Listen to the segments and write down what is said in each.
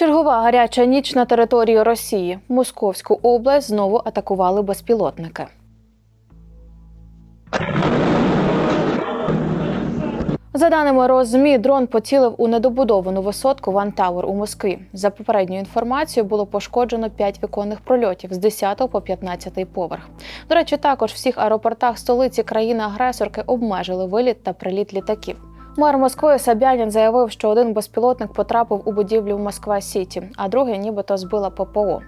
Чергова гаряча ніч на території Росії. Московську область знову атакували безпілотники. За даними Розмі, дрон поцілив у недобудовану висотку Ван Тауер у Москві. За попередньою інформацією, було пошкоджено 5 віконних прольотів з 10 по 15 поверх. До речі, також в всіх аеропортах столиці країни-агресорки обмежили виліт та приліт літаків. Мер Москви Собянін заявив, що один безпілотник потрапив у будівлю в Москва Сіті, а другий нібито збила ППО.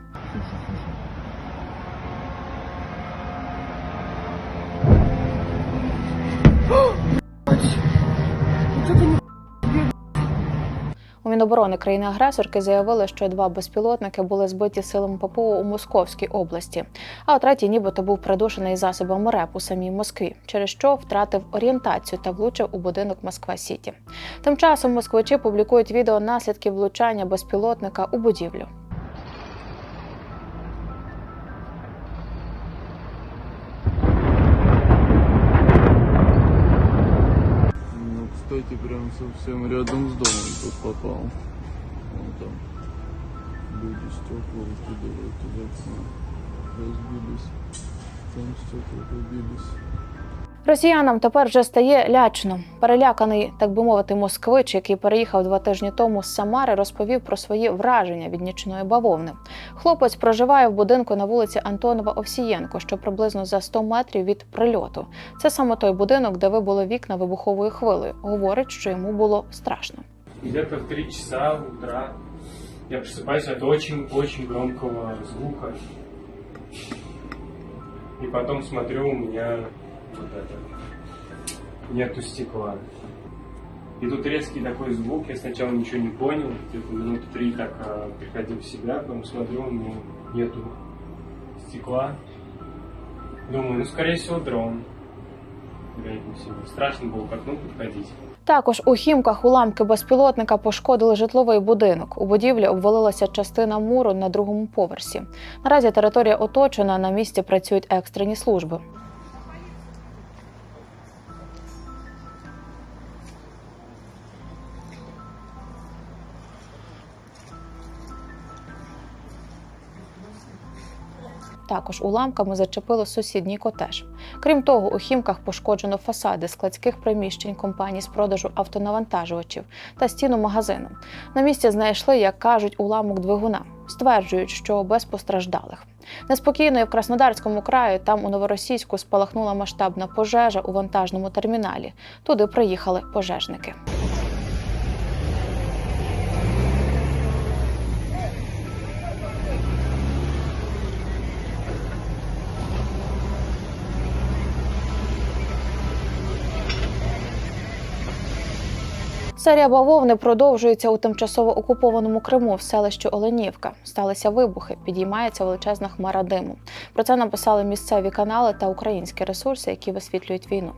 Міноборони країни-агресорки заявили, що два безпілотники були збиті силами ППО у Московській області, а третій нібито був придушений засобами РЕП у самій Москві, через що втратив орієнтацію та влучив у будинок Москва Сіті. Тим часом москвичі публікують відео наслідків влучання безпілотника у будівлю. Кстати, прям совсем рядом с домом тут попал. Вон там. Люди стекла выкидывают из окна. Разбились. Там стекла побились. Росіянам тепер вже стає лячно. Переляканий, так би мовити, москвич, який переїхав два тижні тому з Самари, розповів про свої враження від нічної бавовни. Хлопець проживає в будинку на вулиці Антонова Овсієнко, що приблизно за 100 метрів від прильоту. Це саме той будинок, де вибуло вікна вибуховою хвилею. Говорить, що йому було страшно. Где-то в 3 часа утра я просыпаюсь от очень-очень громкого звука. И потом смотрю, у меня вот это, нету стекла. И тут резкий такой звук, я сначала ничего не понял, где-то минуты три так а, приходил в себя, потом смотрю, у меня нету стекла. Думаю, ну скорее всего дрон. Вероятнее всего. Страшно было к окну подходить. Також у Хімках уламки безпілотника пошкодили житловий будинок. У будівлі обвалилася частина муру на другому поверсі. Наразі територія оточена. На місці працюють екстрені служби. Також уламками зачепило сусідній котеж. Крім того, у Хімках пошкоджено фасади складських приміщень компаній з продажу автонавантажувачів та стіну магазину. На місці знайшли, як кажуть, уламок двигуна. Стверджують, що без постраждалих. Неспокійно і в Краснодарському краї там у Новоросійську спалахнула масштабна пожежа у вантажному терміналі. Туди приїхали пожежники. Серія бавовни продовжується у тимчасово окупованому Криму в селищі Оленівка. Сталися вибухи, підіймається величезна хмара диму. Про це написали місцеві канали та українські ресурси, які висвітлюють війну.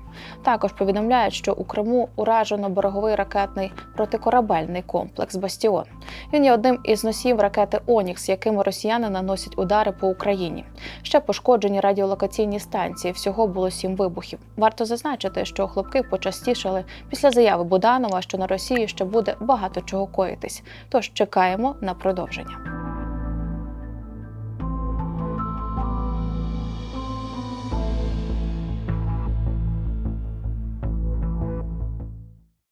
Також повідомляють, що у Криму уражено береговий ракетний протикорабельний комплекс Бастіон. Він є одним із носіїв ракети Онікс, якими росіяни наносять удари по Україні. Ще пошкоджені радіолокаційні станції. Всього було сім вибухів. Варто зазначити, що хлопки почастішали після заяви Буданова, що на Росії ще буде багато чого коїтись. Тож чекаємо на продовження.